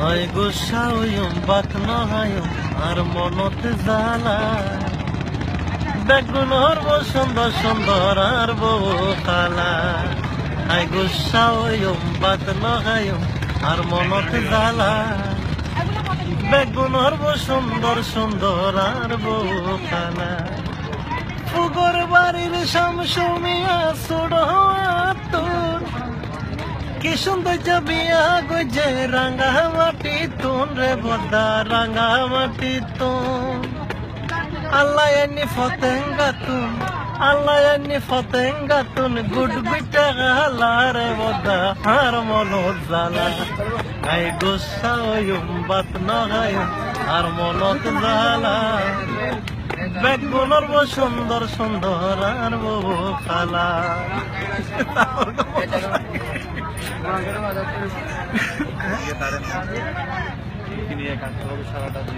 হয় গুসা হইম বাক নহায়ম আর মনত জ্বালা। বেগুন হরব সুন্দর সুন্দর আর বউ খালা হাই গুসা হইম বাক নহায়ম আর মনত জ্বালা। বেগুন হরব সুন্দর সুন্দর আর বউ খালা ফুগর বাড়ির শামসুমিয়া তোর কি সুন্দর বিয়া গজে রাঙা মাটি তুন রে বদা, রাঙা মাটি তুন। আল্লাহ এনি ফতেঙ্গা তুন, আল্লাহ এনি ফতেঙ্গা তুন, গুড বিটা গালা রে বদা হার মনো জালা। আই গুসা হইম বাত না গায়ম, আর মনত জালা। বেগুনের বউ সুন্দর সুন্দর আর বউ খালা। Iya, ini ya kan kalau salah tadi